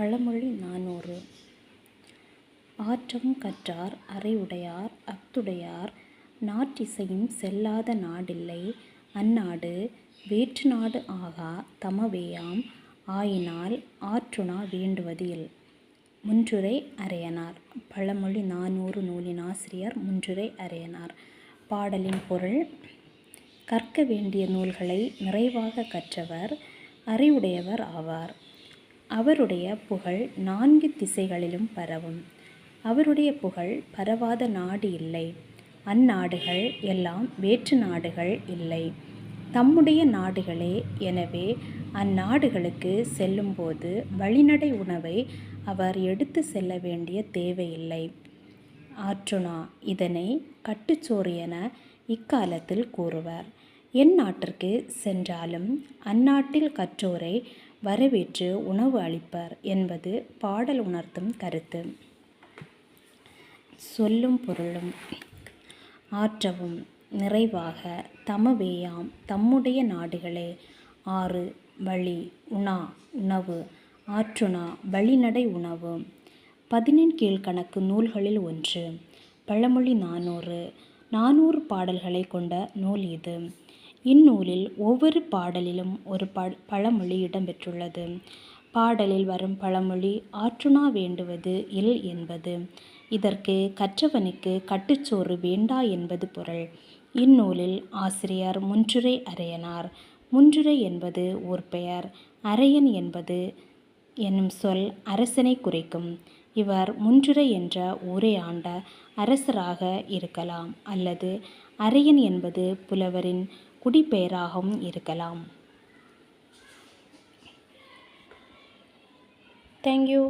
பழமொழி நானூறு. ஆற்றம் கற்றார் அறையுடையார் அஃதுடையார் நாற்றிசையும் செல்லாத நாடில்லை. அந்நாடு வேற்று நாடு ஆகா தமவேயாம் ஆயினால் ஆற்றுணா வேண்டுவதில். முன்றுரை அறையனார். பழமொழி நானூறு நூலின் ஆசிரியர் முன்றுரை அறையனார். பாடலின் பொருள் கற்க வேண்டிய நூல்களை நிறைவாக கற்றவர் அறிவுடையவர் ஆவார். அவருடைய புகழ் நான்கு திசைகளிலும் பரவும். அவருடைய புகழ் பரவாத நாடு இல்லை. அந்நாடுகள் எல்லாம் வேற்று நாடுகள் இல்லை. தம்முடைய நாடுகளே. எனவே அந்நாடுகளுக்கு செல்லும்போது வழிநடை உணவை அவர் எடுத்து செல்ல வேண்டிய தேவையில்லை. ஆற்றுனா இதனை கட்டுச்சோறு என இக்காலத்தில் கூறுவர். என் நாட்டிற்கு சென்றாலும் அந்நாட்டில் கற்றோரை வரவேற்று உணவு அளிப்பர் என்பது பாடல் உணர்த்தும் கருத்து. சொல்லும் பொருளும் ஆற்றவும் நிறைவாக தமவேயாம் தம்முடைய நாடுகளே. ஆறு வழி உணா உணவு ஆற்றுணா வழிநடை உணவு. பதினெண் கீழ்கணக்கு நூல்களில் ஒன்று. பழமொழி நானூறு நானூறு பாடல்களைக் கொண்ட நூல் இது. இந்நூலில் ஒவ்வொரு பாடலிலும் ஒரு பழமொழி இடம்பெற்றுள்ளது. பாடலில் வரும் பழமொழி ஆற்றுணா வேண்டுவது இல் என்பது. இதற்கு கற்றவனுக்கு கட்டுச்சோறு வேண்டா என்பது பொருள். இந்நூலில் ஆசிரியர் முன்றுரை அரையனார். முன்றுரை என்பது ஓர் பெயர் அரையன் என்பது என்னும் சொல் அரசனைக் குறிக்கும். இவர் முன்றுரை என்ற ஊரை ஆண்ட அரசராக இருக்கலாம் அல்லது அரையன் என்பது புலவரின் குடிப்பெயராகவும் இருக்கலாம். Thank you